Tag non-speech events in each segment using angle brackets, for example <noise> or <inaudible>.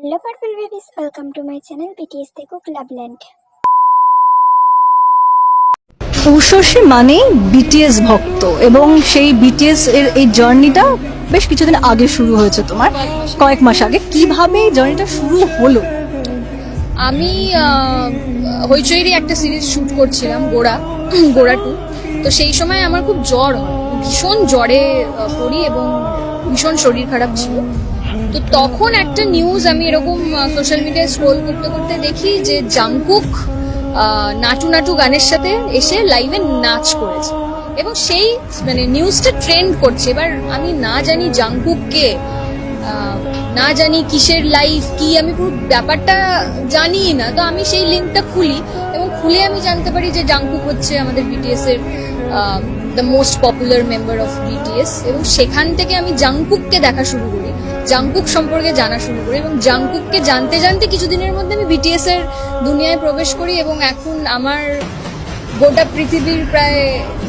Hello purple babies welcome to my channel BTS দেখো ক্লাবল্যান্ড ঔষসী মানেই বিটিএস ভক্ত এবং সেই বিটিএস এর এই জার্নিটা বেশ কিছুদিন আগে শুরু হয়েছে তোমার। কয়েক মাস আগে। কীভাবে জার্নিটা শুরু হলো? আমি আহ, হইচইরই একটা সিরিজ শুট করছিলাম গোড়া গোড়া টু তো সেই সময় আমার খুব জ্বর হয়। ভীষণ জ্বরে পড়ি এবং ভীষণ শরীর খারাপ ছিল। তো তখন একটা নিউজ আমি এরকম সোশ্যাল মিডিয়ায় স্ক্রোল করতে করতে দেখি যে জাংকুক নাটু নাটু গানের সাথে এসে লাইভে নাচ করেছে। এবং সেই মানে নিউজটা ট্রেন্ড করছে। এবার আমি না জানি জাংকুক কে না জানি কিসের লাইফ কি, আমি পুরো ব্যাপারটা জানি না। তো আমি সেই লিঙ্কটা খুলি এবং খুলে আমি জানতে পারি যে জাংকুক হচ্ছে আমাদের বিটিএস এর the most popular member of BTS এবং সেখান থেকে আমি জাংকুককে দেখা শুরু করি। জাংকুক সম্পর্কে জানা শুরু করি এবং জাংকুককে জানতে জানতে কিছুদিনের মধ্যে আমি বিটিএস এর দুনিয়ায় প্রবেশ করি এবং এখন আমার গোটা পৃথিবীর প্রায়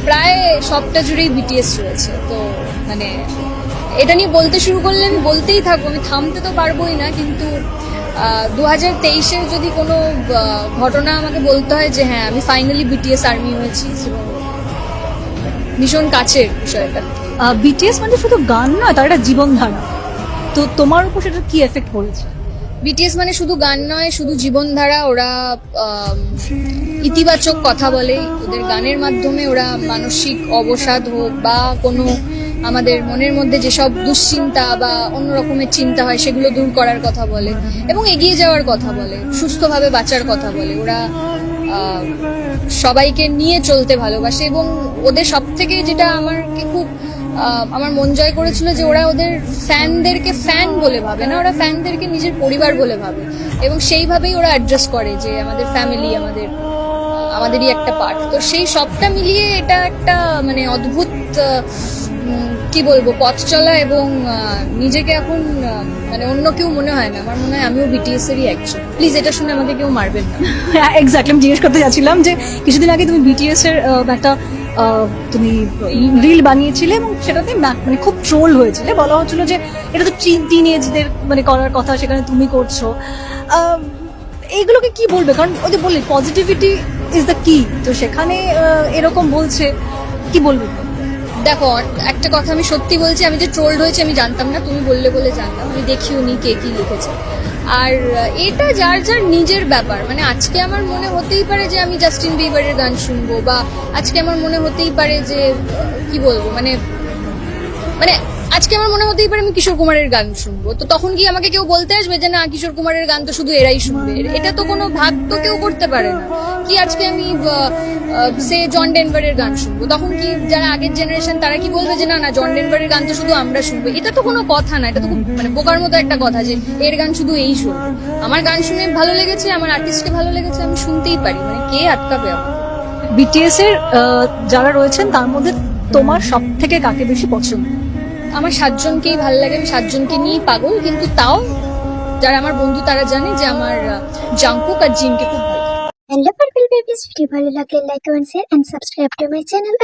প্রায় সবটা জুড়েই বিটিএস রয়েছে তো মানে এটা নিয়ে বলতে শুরু করলে আমি বলতেই থাকব, আমি থামতে তো পারবোই না, কিন্তু দু হাজার তেইশের যদি কোনো ঘটনা আমাকে বলতে হয় যে হ্যাঁ আমি ফাইনালি বিটিএস আর্মি হয়েছি ভীষণ কাছের বিষয়টা। বিটিএস মানে শুধু গান না তার একটা জীবনধারা। তো তোমার উপর সেটা কি এফেক্ট পড়েছে? বিটিএস মানে শুধু গান নয়, শুধু জীবনধারা, ওরা ইতিবাচক কথা বলে। ওদের গানের মাধ্যমে ওরা মানসিক অবসাদ হোক বা কোনো আমাদের মনের মধ্যে যেসব দুশ্চিন্তা বা অন্য রকমের চিন্তা হয়, সেগুলো দূর করার কথা বলে এবং এগিয়ে যাওয়ার কথা বলে, সুস্থভাবে বাঁচার কথা বলে। ওরা সবাইকে নিয়ে চলতে ভালোবাসে এবং ওদের সব থেকে যেটা আমারকে খুব আমার মন জয় করেছিল যে ওরা ওদের ফ্যানদেরকে ফ্যান বলে ভাবে না, ওরা ফ্যানদেরকে নিজের পরিবার বলে ভাবে। এবং সেইভাবেই ওরা অ্যাড্রেস করে যে আমাদের ফ্যামিলি আমাদের, আমাদেরই একটা পার্ট তো সেই সবটা মিলিয়ে এটা একটা মানে অদ্ভুত কি বলব, পথ চলা এবং নিজেকে এখন মানে অন্য কেউ মনে হয় না। আমার মনে হয় আমিও বিটিএস এরই একজন। প্লিজ এটা শুনে আমাকে কেউ মারবেন না। <laughs> এক্স্যাক্টলি আমি জিজ্ঞেস করতে যাচ্ছিলাম যে কিছুদিন আগে তুমি বিটিএস এর একটা তুমি রিল বানিয়েছিলে এবং সেটাতে মানে খুব ট্রোল হয়েছিলে। বলা হচ্ছিল যে এটা তো টিনেজদের মানে করার কথা, সেখানে তুমি করছ। এইগুলোকে কি বলবে? কারণ ওই যে বললি পজিটিভিটি ইজ দ্য কি তো সেখানে এরকম বলছে। কি বলবে? দেখো, একটা কথা আমি সত্যি বলছি, আমি যে ট্রোলড হয়েছে আমি জানতাম না, তুমি বললে বলে জানতাম আমি দেখি উনি কে কি লিখেছে। আর এটা যার যার নিজের ব্যাপার মানে আজকে আমার মনে হতেই পারে যে আমি জাস্টিন বিবারের গান শুনব, বা আজকে আমার মনে হতেই পারে যে, কি বলব মানে মানে আজকে আমার মনে হতেই পারে আমি কিশোর কুমারের গান শুনব। তো তখন কি আমাকে কেউ বলতে আসবে যে, না, কিশোর কুমারের গান তো শুধু এরাই শুনবে এটা তো কোনো ভাগ তো কেউ করতে পারে না। কি আজকে আমি সে জন ডেনভারের গান শুনব? তখন কি যারা আগের জেনারেশন তারা কি বলবে যে, না না, জন ডেনভারের গান তো শুধু আমরা শুনব এটা তো কোনো কথা না, এটা তো খুব মানে বোকার মতো একটা কথা যে, এর গান শুধু এই শুনব আমার গান শুনে ভালো লেগেছে, আমার আর্টিস্টকে ভালো লেগেছে, আমি শুনতেই পারি। মানে কে আটকাবে আমাকে? বিটিএস এর যারা রয়েছেন, তার মধ্যে তোমার সব থেকে কাকে বেশি পছন্দ? আমার সাতজনকেই ভালো লাগে, আমি সাতজনকে নিয়েই পাগল, কিন্তু তাও যারা আমার বন্ধু তারা জানে যে আমার জাঙ্কুক আর জিনকে খুব ভালো লাগে। ভিডিও ভালো লাগলে like comment share and subscribe to my channel